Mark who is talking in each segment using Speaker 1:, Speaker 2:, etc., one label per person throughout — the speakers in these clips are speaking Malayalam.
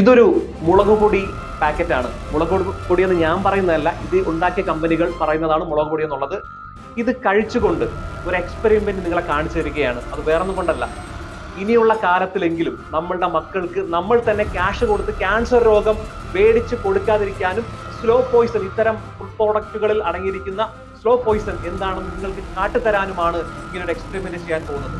Speaker 1: ഇതൊരു മുളക് പൊടി പാക്കറ്റാണ്. മുളക് പൊടി എന്ന് ഞാൻ പറയുന്നതല്ല ഇത് ഉണ്ടാക്കിയ കമ്പനികൾ പറയുന്നതാണ് മുളക് പൊടി എന്നുള്ളത്. ഇത് കഴിച്ചുകൊണ്ട് ഒരു എക്സ്പെരിമെന്റ് നിങ്ങളെ കാണിച്ചു തരികയാണ്. അത് വേറൊന്നും കൊണ്ടല്ല. ഇനിയുള്ള കാലത്തിലെങ്കിലും നമ്മളുടെ മക്കൾക്ക് നമ്മൾ തന്നെ ക്യാഷ് കൊടുത്ത് ക്യാൻസർ രോഗം പേടിച്ച് കൊടുക്കാതിരിക്കാനും സ്ലോ പോയിസൺ ഇത്തരം പ്രോഡക്റ്റുകളിൽ അടങ്ങിയിരിക്കുന്ന സ്ലോ പോയിസൺ എന്താണെന്ന് നിങ്ങൾക്ക് കാട്ടിത്തരാനുമാണ് ഇങ്ങനൊരു എക്സ്പെരിമെന്റ് ചെയ്യാൻ പോകുന്നത്.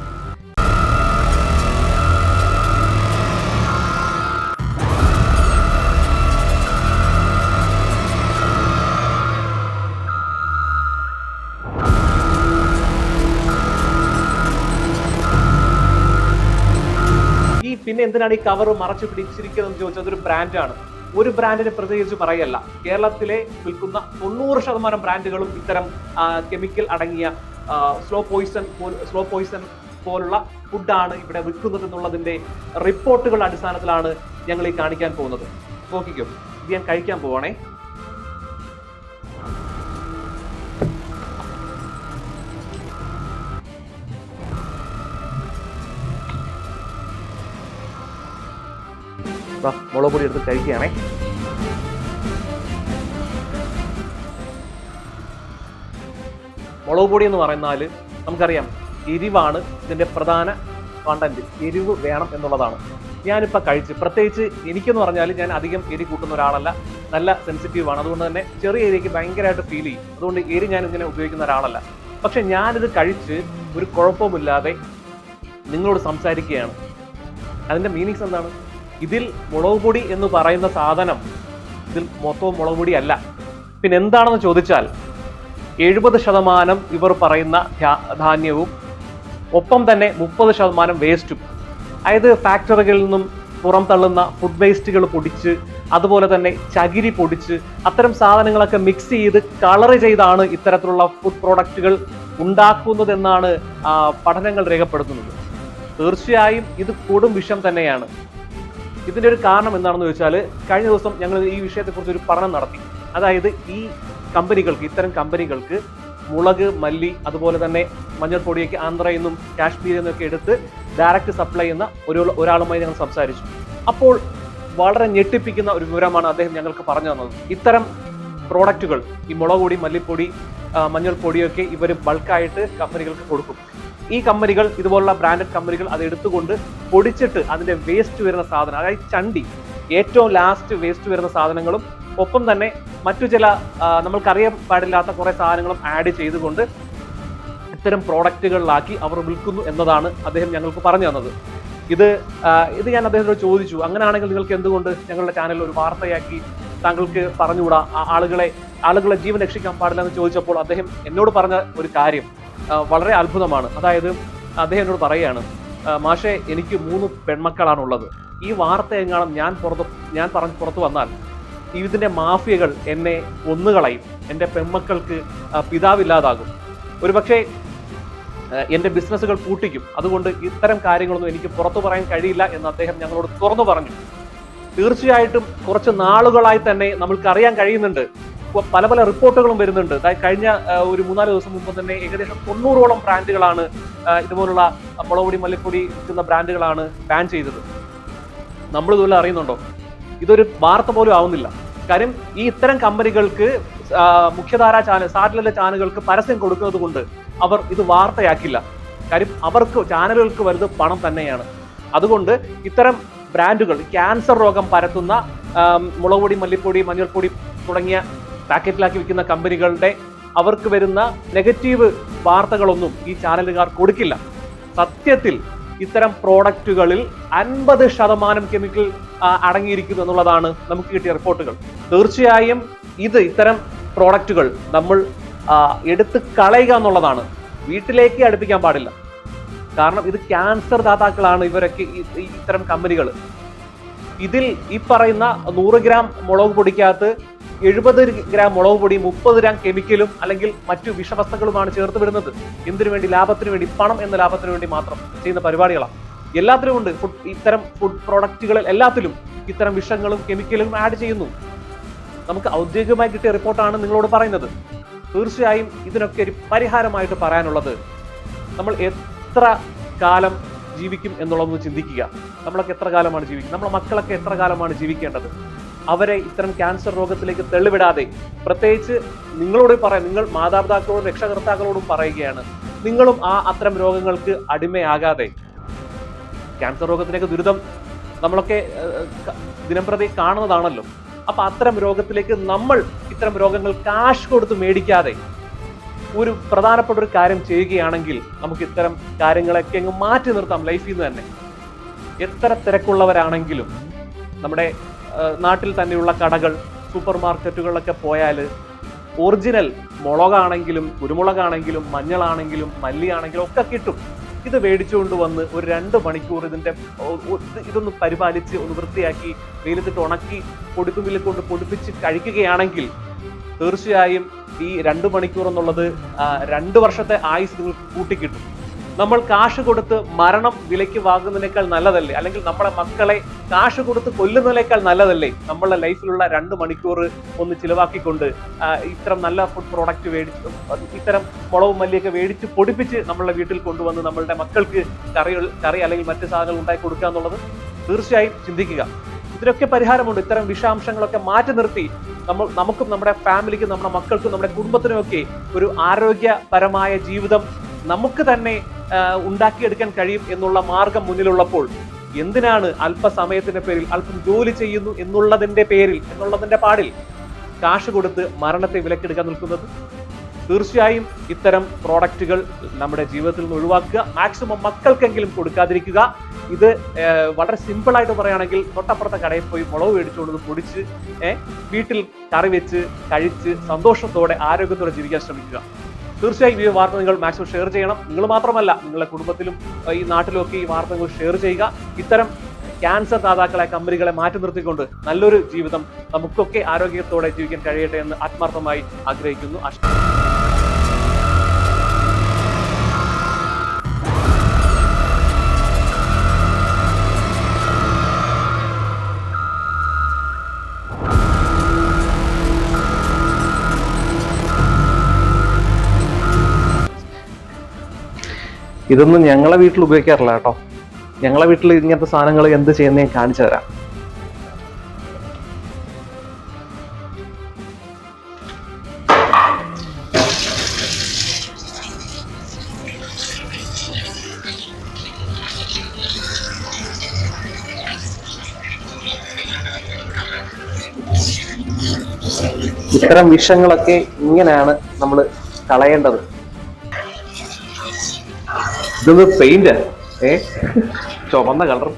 Speaker 1: എന്തിനാണ് ഈ കവർ മറച്ചു പിടിച്ചിരിക്കുന്നത് ചോദിച്ചാൽ അതൊരു ബ്രാൻഡാണ് ഒരു ബ്രാൻഡിനെ പ്രത്യേകിച്ച് പറയല്ല. കേരളത്തിലെ വിൽക്കുന്ന തൊണ്ണൂറ് ശതമാനം ബ്രാൻഡുകളും ഇത്തരം കെമിക്കൽ അടങ്ങിയ സ്ലോ പോയിസൺ സ്ലോ പോയിസൺ പോലുള്ള ഫുഡാണ് ഇവിടെ വിൽക്കുന്നത് എന്നുള്ളതിന്റെ റിപ്പോർട്ടുകളുടെ അടിസ്ഥാനത്തിലാണ് ഞങ്ങൾ ഈ കാണിക്കാൻ പോകുന്നത്. നോക്കിക്കും ഇത് ഞാൻ കഴിക്കാൻ പോവാണേ. മുളക് പൊടി എടുത്ത് കഴിക്കുകയാണേ. മുളക് പൊടി എന്ന് പറഞ്ഞാൽ നമുക്കറിയാം എരിവാണ് ഇതിന്റെ പ്രധാന കണ്ടന്റ് എരിവ് വേണം എന്നുള്ളതാണ്. ഞാനിപ്പോൾ കഴിച്ച് പ്രത്യേകിച്ച് എനിക്കെന്ന് പറഞ്ഞാൽ ഞാൻ അധികം എരി കൂട്ടുന്ന ഒരാളല്ല. നല്ല സെൻസിറ്റീവ് ആണ്. അതുകൊണ്ട് തന്നെ ചെറിയ എരിക്ക് ഭയങ്കരമായിട്ട് ഫീൽ ചെയ്യും. അതുകൊണ്ട് എരി ഞാൻ ഇങ്ങനെ ഉപയോഗിക്കുന്ന ഒരാളല്ല. പക്ഷെ ഞാനിത് കഴിച്ച് ഒരു കുഴപ്പമില്ലാതെ നിങ്ങളോട് സംസാരിക്കുകയാണ്. അതിന്റെ മീനിങ്സ് എന്താണ്? ഇതിൽ മുളക് പൊടി എന്ന് പറയുന്ന സാധനം ഇതിൽ മൊത്തവും മുളക് പൊടി അല്ല. പിന്നെ എന്താണെന്ന് ചോദിച്ചാൽ എഴുപത് ശതമാനം ഇവർ പറയുന്ന ധാന്യവും ഒപ്പം തന്നെ മുപ്പത് ശതമാനം വേസ്റ്റും. അതായത് ഫാക്ടറികളിൽ നിന്നും പുറം തള്ളുന്ന ഫുഡ് വേസ്റ്റുകൾ പൊടിച്ച് അതുപോലെ തന്നെ ചകിരി പൊടിച്ച് അത്തരം സാധനങ്ങളൊക്കെ മിക്സ് ചെയ്ത് കളർ ചെയ്താണ് ഇത്തരത്തിലുള്ള ഫുഡ് പ്രോഡക്റ്റുകൾ ഉണ്ടാക്കുന്നതെന്നാണ് പഠനങ്ങൾ രേഖപ്പെടുത്തുന്നത്. തീർച്ചയായും ഇത് കൊടും വിഷം തന്നെയാണ്. ഇതിന്റെ ഒരു കാരണം എന്താണെന്ന് വെച്ചാൽ കഴിഞ്ഞ ദിവസം ഞങ്ങൾ ഈ വിഷയത്തെക്കുറിച്ച് ഒരു പഠനം നടത്തി. അതായത് ഈ കമ്പനികൾക്ക് ഇത്തരം കമ്പനികൾക്ക് മുളക് മല്ലി അതുപോലെ തന്നെ മഞ്ഞൾപ്പൊടിയൊക്കെ ആന്ധ്രയിൽ നിന്നും കാശ്മീരിൽ നിന്നൊക്കെ എടുത്ത് ഡയറക്റ്റ് സപ്ലൈ ചെയ്യുന്ന ഒരു ഒരാളുമായി ഞങ്ങൾ സംസാരിച്ചു. അപ്പോൾ വളരെ ഞെട്ടിപ്പിക്കുന്ന ഒരു വിവരമാണ് അദ്ദേഹം ഞങ്ങൾക്ക് പറഞ്ഞു തന്നത്. ഇത്തരം പ്രോഡക്റ്റുകൾ ഈ മുളക് പൊടി മല്ലിപ്പൊടി മഞ്ഞൾ മഞ്ഞൾപ്പൊടിയൊക്കെ ഇവർ ബൾക്കായിട്ട് കമ്പനികൾക്ക് കൊടുക്കും. ഈ കമ്പനികൾ ഇതുപോലുള്ള ബ്രാൻഡഡ് കമ്പനികൾ അത് എടുത്തുകൊണ്ട് പൊടിച്ചിട്ട് അതിന്റെ വേസ്റ്റ് വരുന്ന സാധനം അതായത് ചണ്ടി ഏറ്റവും ലാസ്റ്റ് വേസ്റ്റ് വരുന്ന സാധനങ്ങളും ഒപ്പം തന്നെ മറ്റു ചില നമ്മൾക്കറിയാൻ പാടില്ലാത്ത കുറെ സാധനങ്ങളും ആഡ് ചെയ്തുകൊണ്ട് ഇത്തരം പ്രോഡക്റ്റുകളിലാക്കി അവർ വിൽക്കുന്നു എന്നതാണ് അദ്ദേഹം ഞങ്ങൾക്ക് പറഞ്ഞു തന്നത്. ഇത് ഇത് ഞാൻ അദ്ദേഹത്തോട് ചോദിച്ചു അങ്ങനെയാണെങ്കിൽ നിങ്ങൾക്ക് എന്തുകൊണ്ട് ഞങ്ങളുടെ ചാനലിൽ ഒരു വാർത്തയാക്കി താങ്കൾക്ക് പറഞ്ഞുകൂടാ? ആളുകളെ ആളുകളെ ജീവൻ രക്ഷിക്കാൻ പാടില്ല എന്ന് ചോദിച്ചപ്പോൾ അദ്ദേഹം എന്നോട് പറഞ്ഞ ഒരു കാര്യം വളരെ അത്ഭുതമാണ്. അതായത് അദ്ദേഹം എന്നോട് പറയുകയാണ് മാഷെ എനിക്ക് മൂന്ന് പെൺമക്കളാണുള്ളത്. ഈ വാർത്ത എങ്ങാനും ഞാൻ പുറത്ത് ഞാൻ പറഞ്ഞ് പുറത്ത് വന്നാൽ ഇതിന്റെ മാഫിയകൾ എന്നെ ഒന്നുകളയും എന്റെ പെൺമക്കൾക്ക് പിതാവില്ലാതാകും. ഒരുപക്ഷെ എന്റെ ബിസിനസ്സുകൾ പൂട്ടിക്കും. അതുകൊണ്ട് ഇത്തരം കാര്യങ്ങളൊന്നും എനിക്ക് പുറത്തു പറയാൻ കഴിയില്ല എന്ന് അദ്ദേഹം ഞങ്ങളോട് തുറന്നു പറഞ്ഞു. തീർച്ചയായിട്ടും കുറച്ച് നാളുകളായി തന്നെ നമ്മൾക്ക് അറിയാൻ കഴിയുന്നുണ്ട്. പല പല റിപ്പോർട്ടുകളും വരുന്നുണ്ട്. കഴിഞ്ഞ ഒരു മൂന്നാൽ ദിവസം മുമ്പ് തന്നെ ഏകദേശം തൊണ്ണൂറോളം ബ്രാൻഡുകളാണ് ഇതുപോലുള്ള മുളകുപൊടി മല്ലിപ്പൊടി വിൽക്കുന്ന ബ്രാൻഡുകളാണ് ബാൻ ചെയ്തത്. നമ്മൾ ഇതുപോലെ അറിയുന്നുണ്ടോ? ഇതൊരു വാർത്ത പോലും ആവുന്നില്ല. കാര്യം ഈ ഇത്തരം കമ്പനികൾക്ക് മുഖ്യധാരാ ചാനൽ സാറ്റലൈറ്റ് ചാനലുകൾക്ക് പരസ്യം കൊടുക്കുന്നത് കൊണ്ട് അവർ ഇത് വാർത്തയാക്കില്ല. കാര്യം അവർക്ക് ചാനലുകൾക്ക് വരുന്നത് പണം തന്നെയാണ്. അതുകൊണ്ട് ഇത്തരം ബ്രാൻഡുകൾ ക്യാൻസർ രോഗം പരത്തുന്ന മുളകുപൊടി മല്ലിപ്പൊടി മഞ്ഞൾപ്പൊടി തുടങ്ങിയ പാക്കറ്റിലാക്കി വിൽക്കുന്ന കമ്പനികളുടെ അവർക്ക് വരുന്ന നെഗറ്റീവ് വാർത്തകളൊന്നും ഈ ചാനലുകാർ കൊടുക്കില്ല. സത്യത്തിൽ ഇത്തരം പ്രോഡക്റ്റുകളിൽ അൻപത് ശതമാനം കെമിക്കൽ അടങ്ങിയിരിക്കുന്നു എന്നുള്ളതാണ് നമുക്ക് കിട്ടിയ റിപ്പോർട്ടുകൾ. തീർച്ചയായും ഇത് ഇത്തരം പ്രോഡക്റ്റുകൾ നമ്മൾ എടുത്ത് കളയുക എന്നുള്ളതാണ്. വീട്ടിലേക്ക് അടുപ്പിക്കാൻ പാടില്ല. കാരണം ഇത് ക്യാൻസർ ദാതാക്കളാണ് ഇവരൊക്കെ ഇത്തരം കമ്പനികൾ. ഇതിൽ ഈ പറയുന്ന നൂറ് ഗ്രാം മുളക് പൊടിക്കകത്ത് എഴുപത് ഗ്രാം മുളക് പൊടി മുപ്പത് ഗ്രാം കെമിക്കലും അല്ലെങ്കിൽ മറ്റു വിഷവസ്തുക്കളുമാണ് ചേർത്ത് വിടുന്നത്. എന്തിനു വേണ്ടി? ലാഭത്തിന് വേണ്ടി പണം എന്ന ലാഭത്തിന് വേണ്ടി മാത്രം ചെയ്യുന്ന പരിപാടികളാണ്. എല്ലാത്തിലും ഉണ്ട്. ഫുഡ് ഇത്തരം ഫുഡ് പ്രോഡക്റ്റുകളിൽ എല്ലാത്തിലും ഇത്തരം വിഷങ്ങളും കെമിക്കലും ആഡ് ചെയ്യുന്നു. നമുക്ക് ഔദ്യോഗികമായി കിട്ടിയ റിപ്പോർട്ടാണ് നിങ്ങളോട് പറയുന്നത്. തീർച്ചയായും ഇതിനൊക്കെ ഒരു പരിഹാരമായിട്ട് പറയാനുള്ളത് നമ്മൾ എത്ര കാലം ജീവിക്കും എന്നുള്ളതൊന്ന് ചിന്തിക്കുക. നമ്മളൊക്കെ എത്ര കാലമാണ് ജീവിക്കുക നമ്മളെ മക്കളൊക്കെ എത്ര കാലമാണ് ജീവിക്കേണ്ടത്? അവരെ ഇത്തരം ക്യാൻസർ രോഗത്തിലേക്ക് തെളിവിടാതെ പ്രത്യേകിച്ച് നിങ്ങളോട് പറയാം നിങ്ങൾ മാതാപിതാക്കളോടും രക്ഷകർത്താക്കളോടും പറയുകയാണ് നിങ്ങളും ആ അത്തരം രോഗങ്ങൾക്ക് അടിമയാകാതെ. ക്യാൻസർ രോഗത്തിലേക്ക് ദുരിതം നമ്മളൊക്കെ ദിനംപ്രതി കാണുന്നതാണല്ലോ. അപ്പൊ അത്തരം രോഗത്തിലേക്ക് നമ്മൾ ഇത്തരം രോഗങ്ങൾ കാശ് കൊടുത്ത് മേടിക്കാതെ ഒരു പ്രധാനപ്പെട്ട ഒരു കാര്യം ചെയ്യുകയാണെങ്കിൽ നമുക്ക് ഇത്തരം കാര്യങ്ങളൊക്കെ അങ്ങ് മാറ്റി നിർത്താം ലൈഫിൽ നിന്ന് തന്നെ. എത്ര തിരക്കുള്ളവരാണെങ്കിലും നമ്മുടെ നാട്ടിൽ തന്നെയുള്ള കടകൾ സൂപ്പർ മാർക്കറ്റുകളിലൊക്കെ പോയാൽ ഒറിജിനൽ മുളകാണെങ്കിലും കുരുമുളകാണെങ്കിലും മഞ്ഞളാണെങ്കിലും മല്ലിയാണെങ്കിലും ഒക്കെ കിട്ടും. ഇത് മേടിച്ചുകൊണ്ട് വന്ന് ഒരു രണ്ട് മണിക്കൂർ ഇതിന്റെ ഒ- ഒ- ഇത് ഇതൊന്ന് പരിപാലിച്ച് ഒന്ന് വൃത്തിയാക്കി വെയിലത്തിട്ട് ഉണക്കി പൊടിക്കുമ്പിൽ കൊണ്ട് പൊടിപ്പിച്ച് കഴിക്കുകയാണെങ്കിൽ തീർച്ചയായും ഈ രണ്ട് മണിക്കൂർ എന്നുള്ളത് രണ്ട് വർഷത്തെ ആയുസ് നിങ്ങൾക്ക് കൂട്ടിക്കിട്ടും. നമ്മൾ കാശ് കൊടുത്ത് മരണം വിലയ്ക്ക് വാങ്ങുന്നതിനേക്കാൾ നല്ലതല്ലേ? അല്ലെങ്കിൽ നമ്മളെ മക്കളെ കാശ് കൊടുത്ത് കൊല്ലുന്നതിനേക്കാൾ നല്ലതല്ലേ? നമ്മളുടെ ലൈഫിലുള്ള രണ്ട് മണിക്കൂർ ഒന്ന് ചിലവാക്കിക്കൊണ്ട് ഇത്തരം നല്ല ഫുഡ് പ്രോഡക്റ്റ് മേടിച്ച് ഇത്തരം മുളവും മല്ലിയൊക്കെ മേടിച്ച് പൊടിപ്പിച്ച് നമ്മളുടെ വീട്ടിൽ കൊണ്ടുവന്ന് നമ്മളുടെ മക്കൾക്ക് കറി കറി അല്ലെങ്കിൽ മറ്റു സാധനങ്ങൾ ഉണ്ടാക്കി കൊടുക്കുക എന്നുള്ളത് തീർച്ചയായും ചിന്തിക്കുക. ഇതിനൊക്കെ പരിഹാരമുണ്ട്. ഇത്തരം വിഷാംശങ്ങളൊക്കെ മാറ്റി നിർത്തി നമ്മൾ നമുക്കും നമ്മുടെ ഫാമിലിക്കും നമ്മുടെ മക്കൾക്കും നമ്മുടെ കുടുംബത്തിനുമൊക്കെ ഒരു ആരോഗ്യപരമായ ജീവിതം നമുക്ക് തന്നെ ഉണ്ടാക്കിയെടുക്കാൻ കഴിയും എന്നുള്ള മാർഗം മുന്നിലുള്ളപ്പോൾ എന്തിനാണ് അല്പസമയത്തിന്റെ പേരിൽ അല്പം ജോലി ചെയ്യുന്നു എന്നുള്ളതിന്റെ പേരിൽ എന്നുള്ളതിന്റെ പാടിൽ കാശ് കൊടുത്ത് മരണത്തെ വിലക്കെടുക്കാൻ നിൽക്കുന്നത്? തീർച്ചയായും ഇത്തരം പ്രോഡക്റ്റുകൾ നമ്മുടെ ജീവിതത്തിൽ നിന്ന് ഒഴിവാക്കുക. മാക്സിമം മക്കൾക്കെങ്കിലും കൊടുക്കാതിരിക്കുക. ഇത് വളരെ സിമ്പിളായിട്ട് പറയുകയാണെങ്കിൽ തൊട്ടപ്പുറത്തെ കടയിൽ പോയി മുളക് മേടിച്ചുകൊണ്ട് പൊടിച്ച് വീട്ടിൽ കറി വെച്ച് കഴിച്ച് സന്തോഷത്തോടെ ആരോഗ്യത്തോടെ ജീവിക്കാൻ ശ്രമിക്കുക. തീർച്ചയായും ഈ വാർത്ത നിങ്ങൾ മാക്സിമം ഷെയർ ചെയ്യണം. നിങ്ങൾ മാത്രമല്ല നിങ്ങളുടെ കുടുംബത്തിലും ഈ നാട്ടിലും ഒക്കെ ഈ വാർത്ത നിങ്ങൾ ഷെയർ ചെയ്യുക. ഇത്തരം ക്യാൻസർ ദാതാക്കളെ കമ്പനികളെ മാറ്റി നിർത്തിക്കൊണ്ട് നല്ലൊരു ജീവിതം നമുക്കൊക്കെ ആരോഗ്യത്തോടെ ജീവിക്കാൻ കഴിയട്ടെ എന്ന് ആത്മാർത്ഥമായി ആഗ്രഹിക്കുന്നു. ആശ- ഇതൊന്നും ഞങ്ങളെ വീട്ടിൽ ഉപയോഗിക്കാറില്ല കേട്ടോ. ഞങ്ങളെ വീട്ടിൽ ഇങ്ങനത്തെ സാധനങ്ങൾ എന്ത് ചെയ്യുന്ന ഞാൻ കാണിച്ചു തരാം. ഇത്തരം വിഷങ്ങളൊക്കെ ഇങ്ങനെയാണ് നമ്മൾ കളയേണ്ടത്. ഇതൊന്ന് പെയിന്റ്. ഏ? ചുവന്ന കളർ